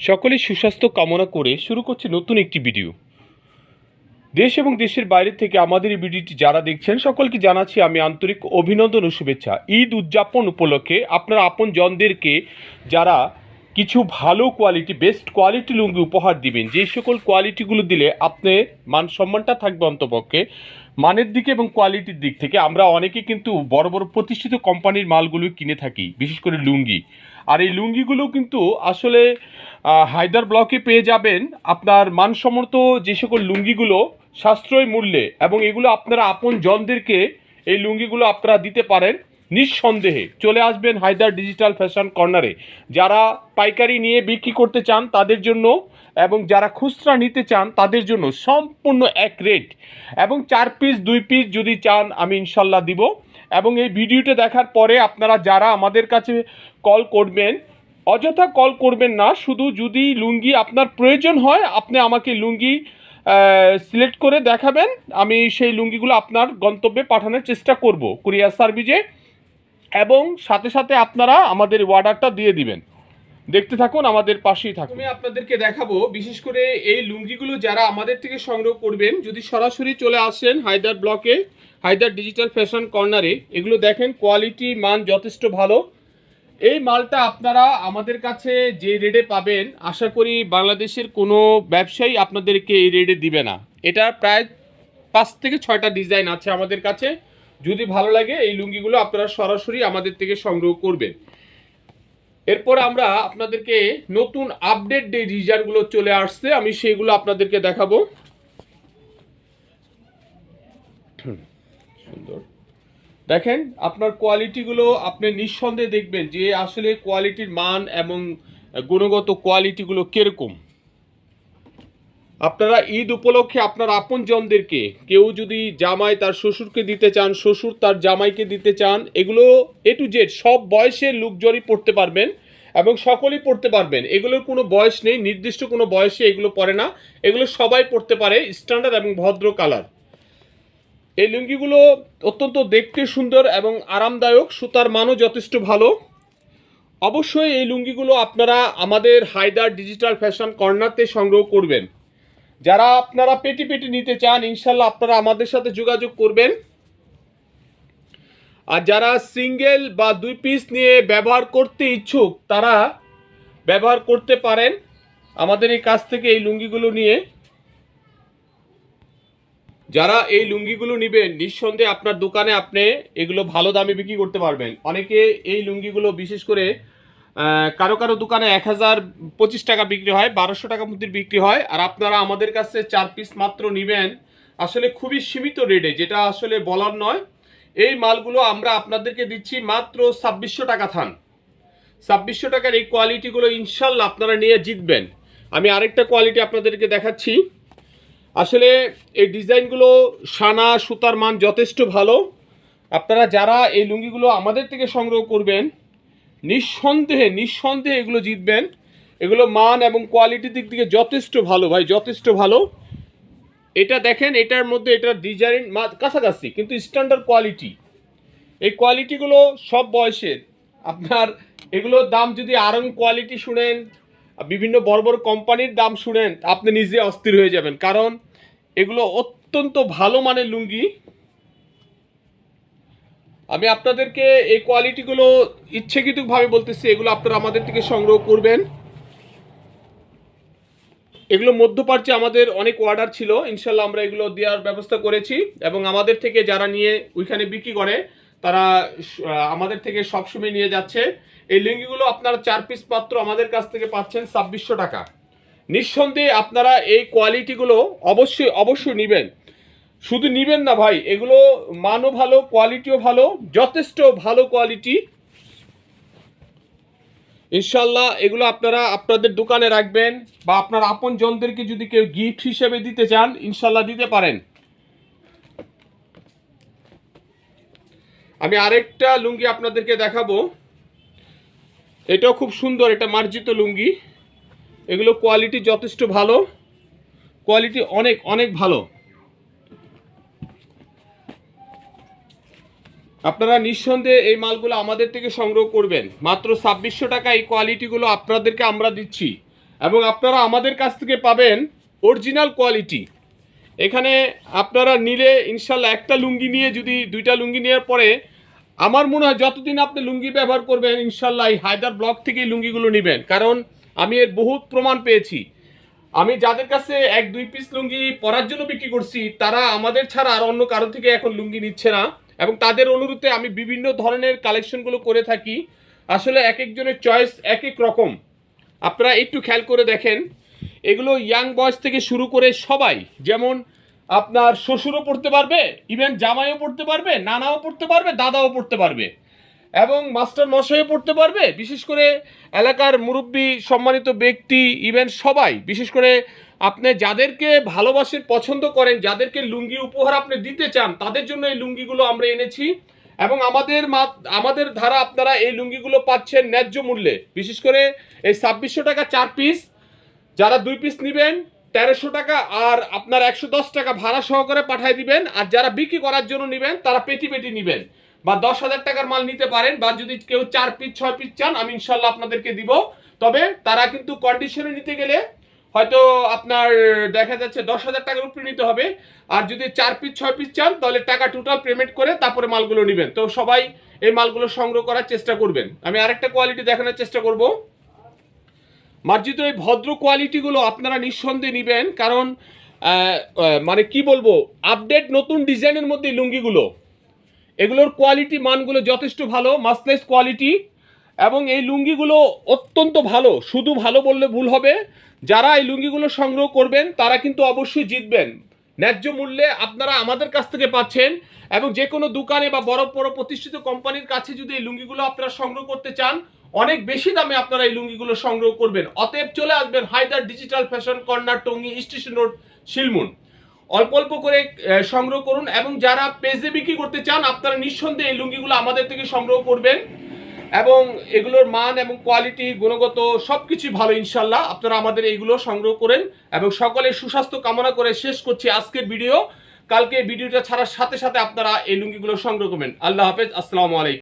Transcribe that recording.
সকলের সুস্বাস্থ্য কামনা করে শুরু করছে নতুন একটি ভিডিও দেশ এবং দেশের বাইরে থেকে আমাদের এই ভিডিওটি যারা দেখছেন, সকলকে জানাচ্ছি আমি আন্তরিক অভিনন্দন ও শুভেচ্ছা। ঈদ উদযাপন উপলক্ষে আপনার আপন জনদেরকে যারা কিছু ভালো কোয়ালিটি বেস্ট কোয়ালিটি লুঙ্গি উপহার দিবেন, যে সকল কোয়ালিটিগুলো দিলে আপনার মান সম্মানটা থাকবে অন্তপক্ষে, মানের দিকে এবং কোয়ালিটির দিক থেকে। আমরা অনেকে কিন্তু বড় বড় প্রতিষ্ঠিত কোম্পানির মালগুলো কিনে থাকি, বিশেষ করে লুঙ্গি। আর এই লুঙ্গিগুলো কিন্তু আসলে হায়দার ব্লকে পেয়ে যাবেন। আপনার মানসম্মত যে সকল লুঙ্গিগুলো সাশ্রয় মূল্যে এবং এগুলো আপনারা আপন জনদেরকে এই লুঙ্গিগুলো আপনারা দিতে পারেন নিঃসন্দেহে। চলে আসবেন হায়দার ডিজিটাল ফ্যাশন কর্নারে। যারা পাইকারি নিয়ে বিক্রি করতে চান তাদের জন্য এবং যারা খুচরা নিতে চান তাদের জন্য সম্পূর্ণ এক রেট। এবং চার পিস, দুই পিস যদি চান আমি ইনশাল্লাহ দিব। এবং এই ভিডিওটা দেখার পরে আপনারা যারা আমাদের কাছে কল করবেন, অযথা কল করবেন না, শুধু যদি লুঙ্গি আপনার প্রয়োজন হয়, আপনি আমাকে লুঙ্গি সিলেক্ট করে দেখাবেন। আমি সেই লুঙ্গিগুলো আপনার গন্তব্যে পাঠানোর চেষ্টা করব কুরিয়ার সার্ভিসে এবং সাথে সাথে আপনারা আমাদের অর্ডারটা দিয়ে দিবেন। দেখতে থাকুন, আমাদের পাশেই থাকুন। আমি আপনাদেরকে দেখাবো, বিশেষ করে এই লুঙ্গিগুলো যারা আমাদের থেকে সংগ্রহ করবেন, যদি সরাসরি চলে আসেন হায়দার ব্লকে, হায়দার ডিজিটাল ফ্যাশন কর্নারে, এগুলো দেখেন কোয়ালিটি, মান যথেষ্ট ভালো। এই মালটা আপনারা আমাদের কাছে যে রেটে পাবেন, আশা করি বাংলাদেশের কোনো ব্যবসায়ী আপনাদেরকে এই রেটে দিবে না। এটা প্রায় পাঁচ থেকে ছয়টা ডিজাইন আছে আমাদের কাছে। যদি ভালো লাগে এই লুঙ্গিগুলো আপনারা সরাসরি আমাদের থেকে সংগ্রহ করবেন। এরপর আমরা আপনাদেরকে নতুন আপডেট যে রিজার্ভগুলো চলে আসছে, আমি সেইগুলো আপনাদেরকে দেখাবো। সুন্দর। দেখেন, আপনার কোয়ালিটিগুলো আপনি নিঃসন্দেহে দেখবেন যে আসলে কোয়ালিটির মান এবং গুণগত কোয়ালিটিগুলো কীরকম। আপনারা ঈদ উপলক্ষে আপনার আপনজনদেরকে, কেউ যদি জামাই তার শ্বশুরকে দিতে চান, শ্বশুর তার জামাইকে দিতে চান, এগুলো এ টু জেড সব বয়সের লোকজনই পড়তে পারবেন এবং সকলেই পড়তে পারবেন। এগুলোর কোনো বয়স নেই, নির্দিষ্ট কোনো বয়সে এগুলো পড়ে না। এগুলো সবাই পড়তে পারে স্ট্যান্ডার্ড এবং ভদ্র কালার এই লুঙ্গিগুলো অত্যন্ত দেখতে সুন্দর এবং আরামদায়ক, সুতার মানও যথেষ্ট ভালো। অবশ্যই এই লুঙ্গিগুলো আপনারা আমাদের হায়দার ডিজিটাল ফ্যাশন কর্নারতে সংগ্রহ করবেন। যারা আপনারা পেটি পেটি নিতে চান, ইনশাল্লাহ আপনারা আমাদের সাথে যোগাযোগ করবেন। আর যারা সিঙ্গেল বা দুই পিস নিয়ে ব্যবহার করতে ইচ্ছুক, তারা ব্যবহার করতে পারেন আমাদের এই কাছ থেকে এই লুঙ্গিগুলো নিয়ে। যারা এই লুঙ্গিগুলো নেবেন, নিঃসন্দেহে আপনার দোকানে আপনি এগুলো ভালো দামে বিক্রি করতে পারবেন। অনেকে এই লুঙ্গিগুলো বিশেষ করে কারও কারও দোকানে এক হাজার পঁচিশ টাকা বিক্রি হয়, বারোশো টাকা মধ্যে বিক্রি হয়। আর আপনারা আমাদের কাছে চার পিস মাত্র নেবেন। আসলে খুবই সীমিত রেটে যেটা আসলে বলার নয়। এই মালগুলো আমরা আপনাদেরকে দিচ্ছি মাত্র ছাব্বিশশো টাকা থান। ছাব্বিশশো টাকার এই কোয়ালিটিগুলো ইনশাল্লাহ আপনারা নিয়ে জিতবেন। আমি আরেকটা কোয়ালিটি আপনাদেরকে দেখাচ্ছি। আসলে এই ডিজাইনগুলো সানা, সুতার মান যথেষ্ট ভালো। আপনারা যারা এই লুঙ্গিগুলো আমাদের থেকে সংগ্রহ করবেন নিঃসন্দেহে নিঃসন্দেহে এগুলো জিতবেন। এগুলো মান এবং কোয়ালিটির দিক থেকে যথেষ্ট ভালো ভাই, যথেষ্ট ভালো। এটা দেখেন, এটার মধ্যে এটার ডিজাইন কাছাকাছি, কিন্তু স্ট্যান্ডার্ড কোয়ালিটি এই কোয়ালিটিগুলো সব বয়সের। আপনার এগুলোর দাম যদি আরং কোয়ালিটি শুনেন বিভিন্ন বড় বড় কোম্পানির দাম শুনেন, আপনি নিজে অস্থির হয়ে যাবেন। কারণ এগুলো অত্যন্ত ভালো মানের লুঙ্গি আমি আপনাদেরকে এই কোয়ালিটিগুলো ইচ্ছাকৃতভাবে বলতেছি, এগুলো আপনারা আমাদের থেকে সংগ্রহ করবেন। এগুলো মধ্যপ্রাচ্যে আমাদের অনেক অর্ডার ছিল, ইনশাল্লাহ আমরা এগুলো দেওয়ার ব্যবস্থা করেছি এবং আমাদের থেকে যারা নিয়ে ওইখানে বিক্রি করে, তারা আমাদের থেকে সবসময় নিয়ে যাচ্ছে। এই লুঙ্গিগুলো আপনারা চার পিস মাত্র আমাদের কাছ থেকে পাচ্ছেন ছাব্বিশশো টাকা। নিঃসন্দেহে আপনারা এই কোয়ালিটিগুলো অবশ্যই অবশ্যই নেবেন। শুধু নিবেন না ভাই, এগুলো মানও ভালো কোয়ালিটিও ভালো, যথেষ্ট ভালো কোয়ালিটি ইনশাল্লাহ এগুলো আপনারা আপনাদের দোকানে রাখবেন বা আপনার আপন জনদেরকে যদি কেউ গিফট হিসেবে দিতে চান, ইনশাল্লাহ দিতে পারেন। আমি আরেকটা লুঙ্গি আপনাদেরকে দেখাবো। এটাও খুব সুন্দর, এটা মার্জিত লুঙ্গি। এগুলো কোয়ালিটি যথেষ্ট ভালো। কোয়ালিটি অনেক অনেক ভালো। আপনারা নিঃসন্দেহে এই মালগুলো আমাদের থেকে সংগ্রহ করবেন। মাত্র ছাব্বিশশো টাকা এই কোয়ালিটিগুলো আপনাদেরকে আমরা দিচ্ছি। এবং আপনারা আমাদের কাছ থেকে পাবেন অরিজিনাল কোয়ালিটি। এখানে আপনারা নিলে ইনশাল্লাহ একটা লুঙ্গি নিয়ে যদি দুইটা লুঙ্গি নেওয়ার পরে আমার মনে হয় যতদিন আপনি লুঙ্গি ব্যবহার করবেন, ইনশাল্লাহ এই হায়দার ব্লক থেকেই লুঙ্গিগুলো নেবেন। কারণ আমি এর বহুত প্রমাণ পেয়েছি। আমি যাদের কাছে এক দুই পিস লুঙ্গি পরার জন্য বিক্রি করছি, তারা আমাদের ছাড়া আর অন্য কারও থেকে এখন লুঙ্গি নিচ্ছে না। এবং তাদের অনুরোধে আমি বিভিন্ন ধরনের কালেকশনগুলো করে থাকি। আসলে এক একজনের চয়েস এক এক রকম। আপনারা একটু খেয়াল করে দেখেন, এগুলো ইয়াং বয়স থেকে শুরু করে সবাই, যেমন আপনার শ্বশুরও পড়তে পারবে, ইভেন জামাইও পড়তে পারবে, নানাও পড়তে পারবে, দাদাও পড়তে পারবে। এবং মাস্টার মশাইও পড়তে পারবে? বিশেষ করে এলাকার মুরব্বী সম্মানিত ব্যক্তি ইভেন সবাই। বিশেষ করে আপনি যাদেরকে ভালোবাসেন পছন্দ করেন, যাদেরকে লুঙ্গি উপহার আপনি দিতে চান, তাদের জন্য এই লুঙ্গিগুলো আমরা এনেছি। এবং আমাদের আমাদের ধারা আপনারা এই লুঙ্গিগুলো পাচ্ছেন ন্যায্য মূল্যে। বিশেষ করে এই ছাব্বিশশো টাকা চার পিস যারা দুই পিস নেবেন, তেরোশো টাকা আর আপনার একশো দশ টাকা ভাড়া সহকারে পাঠিয়ে দিবেন। আর যারা বিক্রি করার জন্য নেবেন, তারা পেটি পেটি নেবেন। বা দশ হাজার টাকার মাল নিতে পারেন বা যদি কেউ চার পিস, ছয় পিস চান, আমি ইনশাল্লাহ আপনাদেরকে দিব। তবে তারা কিন্তু কন্ডিশনে নিতে গেলে হয়তো আপনার দেখা যাচ্ছে দশ হাজার টাকার উপরে নিতে হবে। আর যদি চার পিস, ছয় পিস চান, তাহলে টাকা টোটাল পেমেন্ট করে তারপরে মালগুলো নেবেন। তো সবাই এই মালগুলো সংগ্রহ করার চেষ্টা করবেন। আমি আরেকটা কোয়ালিটি দেখানোর চেষ্টা করব। মার্জিত, এই ভদ্র কোয়ালিটিগুলো আপনারা নিঃসন্দেহে নেবেন। কারণ মানে কি বলব আপডেট নতুন ডিজাইনের মধ্যে লুঙ্গিগুলো। এগুলোর কোয়ালিটি মানগুলো যথেষ্ট ভালো মাসলেস কোয়ালিটি এবং এই লুঙ্গিগুলো অত্যন্ত ভালো, শুধু ভালো বললে ভুল হবে। যারা এই লুঙ্গিগুলো সংগ্রহ করবেন, তারা কিন্তু অবশ্যই জিতবেন। ন্যায্য মূল্যে আপনারা আমাদের কাছ থেকে পাচ্ছেন, এবং যে কোনো দোকানে বা বড় বড় প্রতিষ্ঠিত কোম্পানির কাছে যদি এই লুঙ্গিগুলো আপনারা সংগ্রহ করতে চান, অনেক বেশি দামে আপনারা এই লুঙ্গিগুলো সংগ্রহ করবেন। অতএব চলে আসবেন Haider digital fashion corner Tongi station road Shilmun অল্প অল্প করে সংগ্রহ করুন এবং যারা পেজে বিক্রি করতে চান, আপনারা নিঃসন্দেহে এই লুঙ্গিগুলো আমাদের থেকে সংগ্রহ করবেন এবং এগুলোর মান এবং কোয়ালিটি গুণগত সব কিছুই ভালো ইনশাল্লাহ আপনারা আমাদের এইগুলো সংগ্রহ করেন এবং সকলের সুস্বাস্থ্য কামনা করে শেষ করছি আজকের ভিডিও। কালকে ভিডিওটা ছাড়ার সাথে সাথে আপনারা এই লুঙ্গিগুলো সংগ্রহ করবেন। আল্লাহ হাফেজ, আসসালামু আলাইকুম।